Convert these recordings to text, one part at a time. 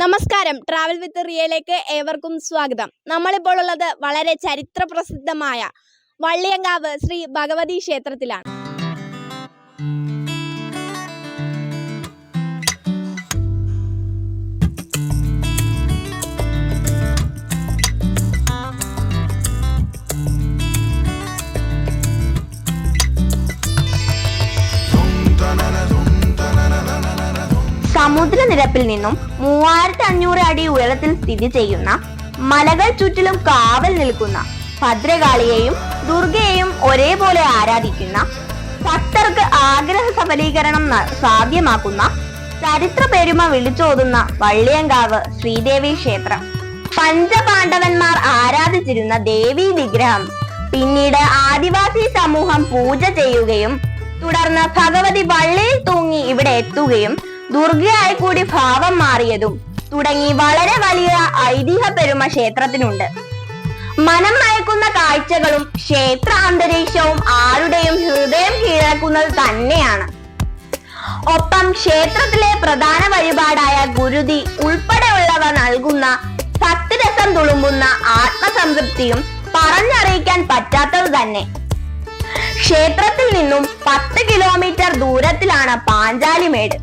നമസ്കാരം. Travel with റിയയിലേക്ക് ഏവർക്കും സ്വാഗതം. നമ്മളിപ്പോൾ ഉള്ളത് വളരെ ചരിത്ര പ്രസിദ്ധമായ വള്ളിയങ്കാവ് ശ്രീ ഭഗവതി ക്ഷേത്രത്തിലാണ്. സമുദ്രനിരപ്പിൽ നിന്നും മൂവായിരത്തി അഞ്ഞൂറ് അടി ഉയരത്തിൽ സ്ഥിതി ചെയ്യുന്ന മലകൾ ചുറ്റിലും കാവൽ നിൽക്കുന്ന ഭദ്രകാളിയെയും ദുർഗയെയും ഒരേപോലെ ആരാധിക്കുന്ന ഭക്തർക്ക് ആഗ്രഹ സഫലീകരണം സാധ്യമാക്കുന്ന ചരിത്ര പെരുമ വിളിച്ചോതുന്ന വള്ളിയങ്കാവ് ശ്രീദേവി ക്ഷേത്രം. പഞ്ചപാണ്ഡവന്മാർ ആരാധിച്ചിരുന്ന ദേവി വിഗ്രഹം പിന്നീട് ആദിവാസി സമൂഹം പൂജ ചെയ്യുകയും തുടർന്ന് ഭഗവതി വള്ളിയിൽ തൂങ്ങി ഇവിടെ എത്തുകയും ദുർഗയായി കൂടി ഭാവം മാറിയതും തുടങ്ങി വളരെ വലിയ ഐതിഹ്യ പെരുമ ക്ഷേത്രത്തിനുണ്ട് മനം മയക്കുന്ന കാഴ്ചകളും ക്ഷേത്ര അന്തരീക്ഷവും ആരുടെയും ഹൃദയം കീഴടക്കുന്നത് തന്നെയാണ്. ഒപ്പം ക്ഷേത്രത്തിലെ പ്രധാന വഴിപാടായ ഗുരുതി ഉൾപ്പെടെയുള്ളവ നൽകുന്ന ഭക്തിരസം തുളുമ്പുന്ന ആത്മസംതൃപ്തിയും പറഞ്ഞറിയിക്കാൻ പറ്റാത്തത് തന്നെ. ക്ഷേത്രത്തിൽ നിന്നും പത്ത് കിലോമീറ്റർ ദൂരത്തിലാണ് പാഞ്ചാലിമേട്.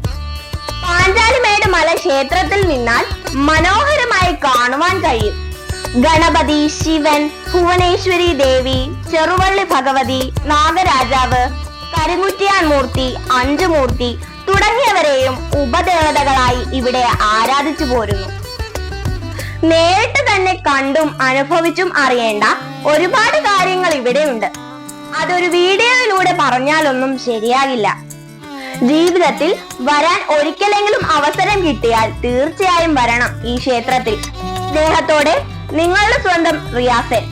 പാഞ്ചാലിമേട് മല ക്ഷേത്രത്തിൽ നിന്നാൽ മനോഹരമായി കാണുവാൻ കഴിയും. ഗണപതി ശിവൻ ഭുവനേശ്വരി ദേവി ചെറുവള്ളി ഭഗവതി നാഗരാജാവ് കരിമുറ്റിയാൻ മൂർത്തി അഞ്ചുമൂർത്തി തുടങ്ങിയവരെയും ഉപദേവതകളായി ഇവിടെ ആരാധിച്ചു പോരുന്നു. നേരിട്ട് തന്നെ കണ്ടും അനുഭവിച്ചും അറിയേണ്ട ഒരുപാട് കാര്യങ്ങൾ ഇവിടെയുണ്ട്. അതൊരു വീഡിയോയിലൂടെ പറഞ്ഞാലൊന്നും ശരിയാകില്ല. ജീവിതത്തിൽ വരാൻ ഒരിക്കലെങ്കിലും അവസരം കിട്ടിയാൽ തീർച്ചയായും വരണം ഈ ക്ഷേത്രത്തിൽ. സ്നേഹത്തോടെ നിങ്ങളുടെ സ്വന്തം റിയാസൻ.